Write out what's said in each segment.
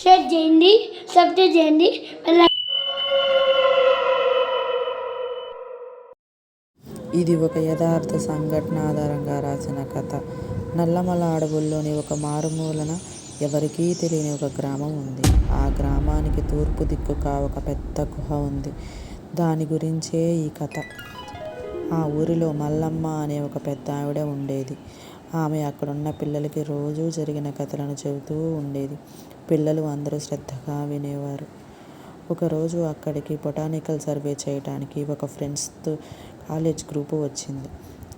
Share చేయండి subscribe చేయండి. ఇది ఒక యథార్థ సంఘటన ఆధారంగా రాసిన కథ. నల్లమల అడవుల్లోని ఒక మారుమూలన ఎవరికీ తెలియని ఒక గ్రామం ఉంది. ఆ గ్రామానికి తూర్పు దిక్కుగా ఒక పెద్ద గుహ ఉంది. దాని గురించే ఈ కథ. ఆ ఊరిలో మల్లమ్మ అనే ఒక పెద్ద ఆవిడ ఉండేది. ఆమె అక్కడున్న పిల్లలకి రోజూ జరిగిన కథలను చెబుతూ ఉండేది. పిల్లలు అందరూ శ్రద్ధగా వినేవారు. ఒకరోజు అక్కడికి బొటానికల్ సర్వే చేయడానికి ఒక ఫ్రెండ్స్తో కాలేజ్ గ్రూపు వచ్చింది.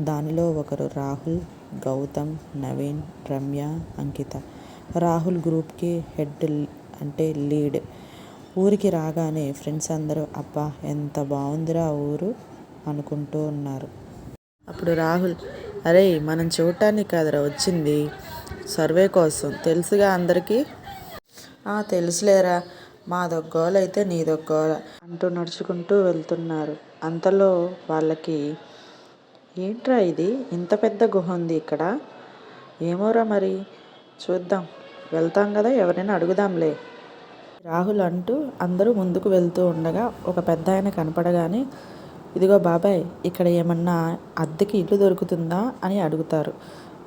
దానిలో ఒకరు రాహుల్ గౌతమ్ నవీన్ రమ్య అంకిత. రాహుల్ గ్రూప్కి హెడ్ అంటే లీడ్. ఊరికి రాగానే ఫ్రెండ్స్ అందరూ అబ్బా ఎంత బాగుందిరా ఊరు అనుకుంటూ ఉన్నారు. అప్పుడు రాహుల్ అరే మనం చూడటానికి కదరా వచ్చింది. సర్వే కోసం తెలుసుగా అందరికీ? "ఆ, తెలుసులేరా మాదొగ్గోల అయితే నీదొగ్గోల అంటూ నడుచుకుంటూ వెళ్తున్నారు. అంతలో వాళ్ళకి ఏంట్రా ఇది? ఇంత పెద్ద గుహ ఉంది ఇక్కడ. ఏమోరా మరి? చూద్దాం. వెళ్తాం కదా ఎవరైనా అడుగుదాంలే. రాహుల్ అంటూ అందరూ ముందుకు వెళ్తూ ఉండగా ఒక పెద్ద ఆయన కనపడగానే ఇదిగో బాబాయ్ ఇక్కడ ఏమన్నా అద్దెకి ఇల్లు దొరుకుతుందా? అని అడుగుతారు.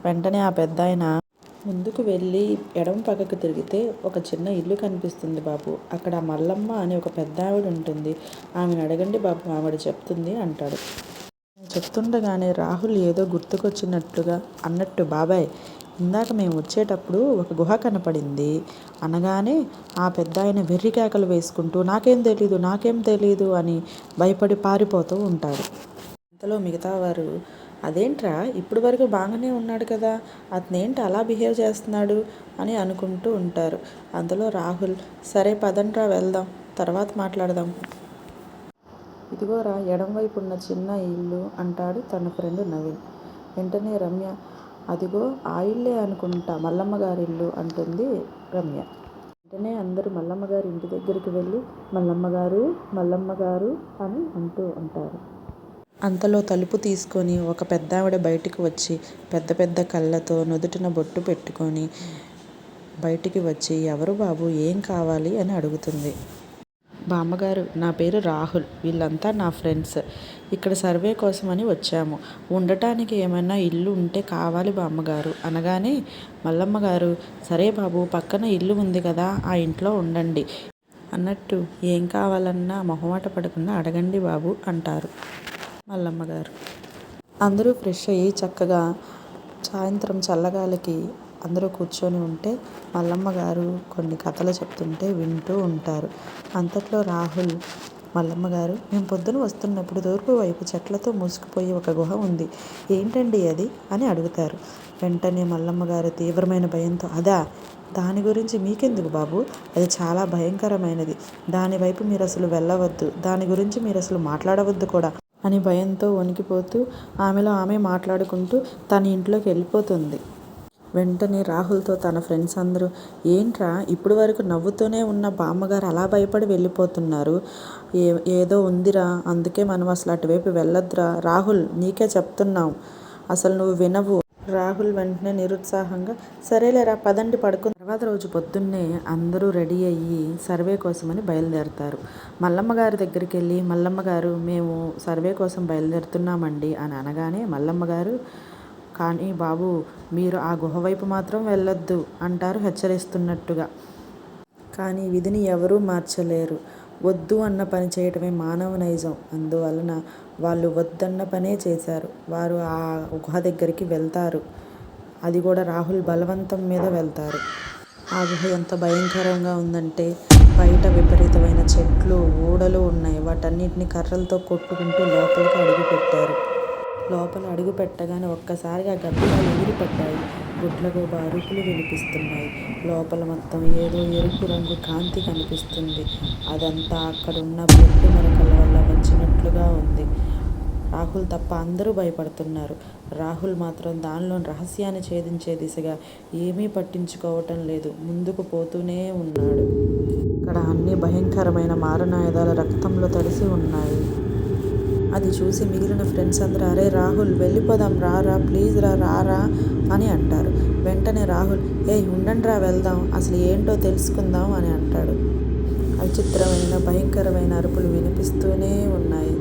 వెంటనే ఆ పెద్ద ఆయన ముందుకు వెళ్ళి ఎడమ పక్కకు తిరిగితే ఒక చిన్న ఇల్లు కనిపిస్తుంది బాబు. అక్కడ మల్లమ్మ అనే ఒక పెద్ద ఆవిడ ఉంటుంది. ఆమెను అడగండి బాబు ఆవిడ చెప్తుంది అంటాడు. చెప్తుండగానే రాహుల్ ఏదో గుర్తుకొచ్చినట్లుగా అన్నట్టు బాబాయ్ ఇందాక మేము వచ్చేటప్పుడు ఒక గుహ కనపడింది. అనగానే ఆ పెద్ద ఆయన వెర్రి కేకలు వేసుకుంటూ నాకేం తెలీదు నాకేం తెలీదు అని భయపడి పారిపోతూ ఉంటారు అంతలో మిగతా వారు అదేంట్రా? ఇప్పుడు వరకు బాగానే ఉన్నాడు కదా. అతనేంటి అలా బిహేవ్ చేస్తున్నాడు అని అనుకుంటూ ఉంటారు. అందులో రాహుల్ సరే పదండ్రా వెళ్దాం తర్వాత మాట్లాడదాం. ఇదిగోరా ఎడంవైపు ఉన్న చిన్న ఇల్లు అంటాడు తన ఫ్రెండ్ నవీన్. వెంటనే రమ్య అదిగో ఆ ఇల్లే అనుకుంటా మల్లమ్మ గారి ఇల్లు అంటుంది రమ్య. వెంటనే అందరూ మల్లమ్మ గారి ఇంటి దగ్గరికి వెళ్ళి మల్లమ్మ గారు మల్లమ్మ గారు అని అంటూ ఉంటారు. అంతలో తలుపు తీసుకొని ఒక పెద్దావిడ బయటికి వచ్చి పెద్ద పెద్ద కళ్ళతో నుదుటిన బొట్టు పెట్టుకొని బయటికి వచ్చి ఎవరు బాబు? ఏం కావాలి? అని అడుగుతుంది. బామ్మగారు నా పేరు రాహుల్. వీళ్ళంతా నా ఫ్రెండ్స్. ఇక్కడ సర్వే కోసమని వచ్చాము. ఉండటానికి ఏమైనా ఇల్లు ఉంటే కావాలి బామ్మగారు. అనగానే మల్లమ్మ గారు సరే బాబు పక్కన ఇల్లు ఉంది కదా ఆ ఇంట్లో ఉండండి అన్నట్టు ఏం కావాలన్నా మొహమాట పడకుండా అడగండి బాబు అంటారు. మల్లమ్మ గారు. అందరూ ఫ్రెష్ అయ్యి చక్కగా సాయంత్రం చల్లగాలికి అందరూ కూర్చొని ఉంటే మల్లమ్మ గారు కొన్ని కథలు చెప్తుంటే వింటూ ఉంటారు. అంతట్లో రాహుల్ మల్లమ్మ గారు మేము పొద్దున వస్తున్నప్పుడు తూర్పు వైపు చెట్లతో మూసుకుపోయి ఒక గుహ ఉంది. ఏంటండి అది? అని అడుగుతారు. వెంటనే మల్లమ్మ గారు తీవ్రమైన భయంతో అదా దాని గురించి మీకెందుకు బాబు? అది చాలా భయంకరమైనది. దాని వైపు మీరు అసలు వెళ్ళవద్దు. దాని గురించి మీరు అసలు మాట్లాడవద్దు కూడా. అని భయంతో వణికిపోతూ ఆమెలో ఆమె మాట్లాడుకుంటూ తన ఇంట్లోకి వెళ్ళిపోతుంది. వెంటనే రాహుల్తో తన ఫ్రెండ్స్ అందరూ ఏంట్రా ఇప్పుడు వరకు నవ్వుతూనే ఉన్న బామ్మగారు అలా భయపడి వెళ్ళిపోతున్నారు. ఏ ఏదో ఉందిరా అందుకే మనం అసలు అటువైపు వెళ్ళొద్దురా. రాహుల్ నీకే చెప్తున్నాం. అసలు నువ్వు వినవు. రాహుల్ వెంటనే నిరుత్సాహంగా సరేలేరా పదండి పడుకున్న తర్వాత రోజు పొద్దున్నే అందరూ రెడీ అయ్యి సర్వే కోసమని బయలుదేరతారు. మల్లమ్మ గారి దగ్గరికి వెళ్ళి మల్లమ్మ గారు మేము సర్వే కోసం బయలుదేరుతున్నామండి అని అనగానే మల్లమ్మ గారు కానీ బాబు మీరు ఆ గుహ వైపు మాత్రం వెళ్ళొద్దు అంటారు హెచ్చరిస్తున్నట్టుగా. కానీ విధిని ఎవరూ మార్చలేరు. వద్దు అన్న పని చేయటమే మానవ నైజం. అందువలన వాళ్ళు వద్దన్న పనే చేశారు. వారు ఆ గుహ దగ్గరికి వెళ్తారు. అది కూడా రాహుల్ బలవంతం మీద వెళ్తారు. ఆ గుహ ఎంత భయంకరంగా ఉందంటే బయట విపరీతమైన చెట్లు ఊడలు ఉన్నాయి. వాటన్నిటిని కర్రలతో కొట్టుకుంటూ లోపలికి అడుగు పెట్టారు. లోపల అడుగు పెట్టగానే ఒక్కసారిగా గబ్బిలాలు ఎగిరిపడ్డాయి గుడ్లకు అరుపులు వినిపిస్తున్నాయి. లోపల మొత్తం ఏదో ఎరుపు రంగు కాంతి కనిపిస్తుంది. అదంతా అక్కడున్న బొట్టు మరకల వచ్చినట్లుగా ఉంది. రాహుల్ తప్ప అందరూ భయపడుతున్నారు. రాహుల్ మాత్రం దానిలోని రహస్యాన్ని ఛేదించే దిశగా ఏమీ పట్టించుకోవటం లేదు. ముందుకు పోతూనే ఉన్నాడు. ఇక్కడ అన్ని భయంకరమైన మారణాయుధాల రక్తంలో తడిసి ఉన్నాయి. అది చూసి మిగిలిన ఫ్రెండ్స్ అందరూ అరే రాహుల్ వెళ్ళిపోదాం రారా ప్లీజ్ రా రారా అని అంటారు. వెంటనే రాహుల్ ఏ ఉండండి రా వెళ్దాం. అసలు ఏంటో తెలుసుకుందాం అని అంటాడు. విచిత్రమైన భయంకరమైన అరుపులు వినిపిస్తూనే ఉన్నాయి.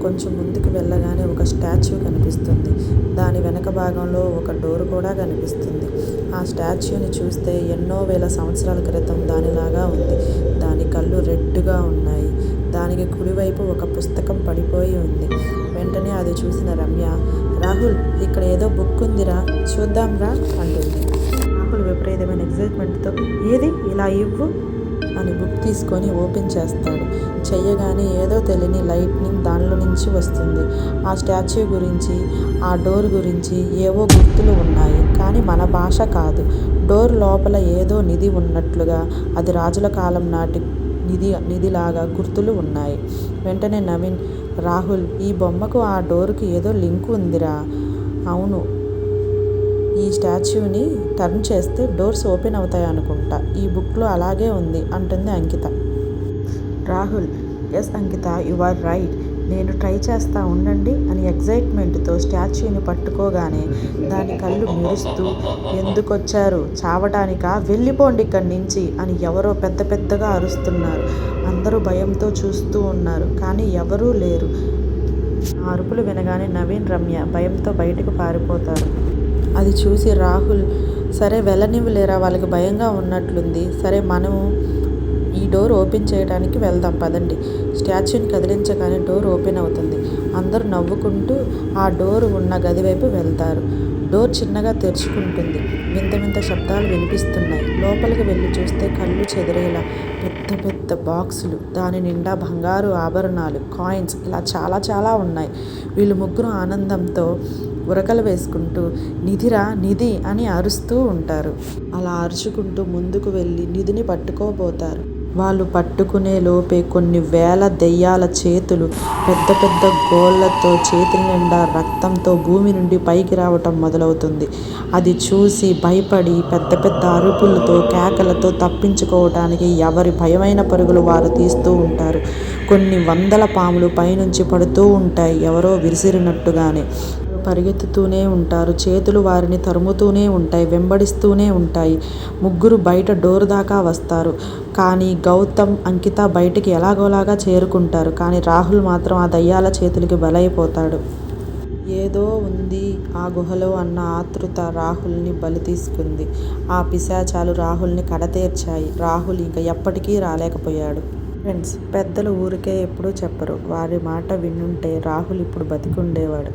కొంచెం ముందుకు వెళ్ళగానే ఒక స్టాచ్యూ కనిపిస్తుంది. దాని వెనక భాగంలో ఒక డోర్ కూడా కనిపిస్తుంది. ఆ స్టాచ్యూని చూస్తే ఎన్నో వేల సంవత్సరాల క్రితం దానిలాగా ఉంది. దాని కళ్ళు రెడ్గా ఉన్నాయి. దానికి కుడివైపు ఒక పుస్తకం పడిపోయి ఉంది. వెంటనే అది చూసిన రమ్య రాహుల్ ఇక్కడ ఏదో బుక్ ఉందిరా చూద్దాంరా అంటుంది. రాహుల్ విపరీతమైన ఎగ్జైట్మెంట్తో ఏది? ఇలా ఇవ్వు? అని బుక్ తీసుకొని ఓపెన్ చేస్తాడు. చెయ్యగానే ఏదో తెలియని లైట్నింగ్ దానిలో నుంచి వస్తుంది. ఆ స్టాచ్యూ గురించి ఆ డోర్ గురించి ఏవో గుర్తులు ఉన్నాయి. కానీ మన భాష కాదు. డోర్ లోపల ఏదో నిధి ఉన్నట్లుగా అది రాజుల కాలం నాటి నిధి నిధిలాగా గుర్తులు ఉన్నాయి. వెంటనే నవీన్ రాహుల్ ఈ బొమ్మకు ఆ డోర్కి ఏదో లింక్ ఉందిరా. అవును ఈ స్టాచ్యూని టర్న్ చేస్తే డోర్స్ ఓపెన్ అవుతాయి అనుకుంటా. ఈ బుక్లో అలాగే ఉంది అంటుంది Ankita. Rahul yes Ankita you are right. నేను ట్రై చేస్తా ఉండండి అని ఎగ్జైట్మెంట్తో స్టాచ్యూని పట్టుకోగానే దాని కళ్ళు మెరుస్తూ ఎందుకొచ్చారు? చావటానికా? వెళ్ళిపోండి ఇక్కడి నుంచి అని ఎవరో పెద్ద పెద్దగా అరుస్తున్నారు. అందరూ భయంతో చూస్తూ ఉన్నారు కానీ ఎవరూ లేరు. ఆ అరుపులు వినగానే నవీన్ రమ్య భయంతో బయటకు పారిపోతారు. అది చూసి రాహుల్ సరే వెళ్ళనివ్వలేరా వాళ్ళకి భయంగా ఉన్నట్లుంది. సరే మనము ఈ డోర్ ఓపెన్ చేయడానికి వెళ్దాం పదండి. స్టాచ్యూని కదిలించగానే డోర్ ఓపెన్ అవుతుంది. అందరూ నవ్వుకుంటూ ఆ డోర్ ఉన్న గది వైపు వెళ్తారు. డోర్ చిన్నగా తెరుచుకుంటుంది. వింత వింత శబ్దాలు వినిపిస్తున్నాయి. లోపలికి వెళ్ళి చూస్తే కళ్ళు చెదిరేలా పెద్ద పెద్ద బాక్సులు దాని నిండా బంగారు ఆభరణాలు కాయిన్స్ ఇలా చాలా చాలా ఉన్నాయి. వీళ్ళు ముగ్గురు ఆనందంతో ఉరకలు వేసుకుంటూ నిధిరా నిధి అని అరుస్తూ ఉంటారు. అలా అరుచుకుంటూ ముందుకు వెళ్ళి నిధిని పట్టుకోబోతారు. వాళ్ళు పట్టుకునే లోపే కొన్ని వేల దెయ్యాల చేతులు పెద్ద పెద్ద గోళ్ళతో చేతుల నిండా రక్తంతో భూమి నుండి పైకి రావటం మొదలవుతుంది. అది చూసి భయపడి పెద్ద పెద్ద అరుపులతో కేకలతో తప్పించుకోవటానికి ఎవరి భయమైన పరుగులు వారు తీస్తూ ఉంటారు. కొన్ని వందల పాములు పైనుంచి పడుతూ ఉంటాయి ఎవరో విరిసిరినట్టుగానే. పరిగెత్తుతూనే ఉంటారు. చేతులు వారిని తరుముతూనే ఉంటాయి వెంబడిస్తూనే ఉంటాయి. ముగ్గురు బయట డోర్ దాకా వస్తారు. కానీ గౌతమ్ అంకిత బయటికి ఎలాగోలాగా చేరుకుంటారు. కానీ రాహుల్ మాత్రం ఆ దయ్యాల చేతులకి బలైపోతాడు. ఏదో ఉంది ఆ గుహలో అన్న ఆతృత రాహుల్ని బలి తీసుకుంది. ఆ పిశాచాలు రాహుల్ని కడతేర్చాయి. రాహుల్ ఇంకా ఎప్పటికీ రాలేకపోయాడు. ఫ్రెండ్స్ పెద్దలు ఊరికే ఎప్పుడూ చెప్పరు. వారి మాట వినుంటే రాహుల్ ఇప్పుడు బతికుండేవాడు.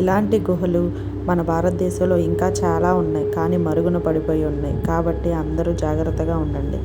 ఇలాంటి గుహలు మన భారతదేశంలో ఇంకా చాలా ఉన్నాయి. కానీ మరుగున పడిపోయి ఉన్నాయి. కాబట్టి అందరూ జాగ్రత్తగా ఉండండి.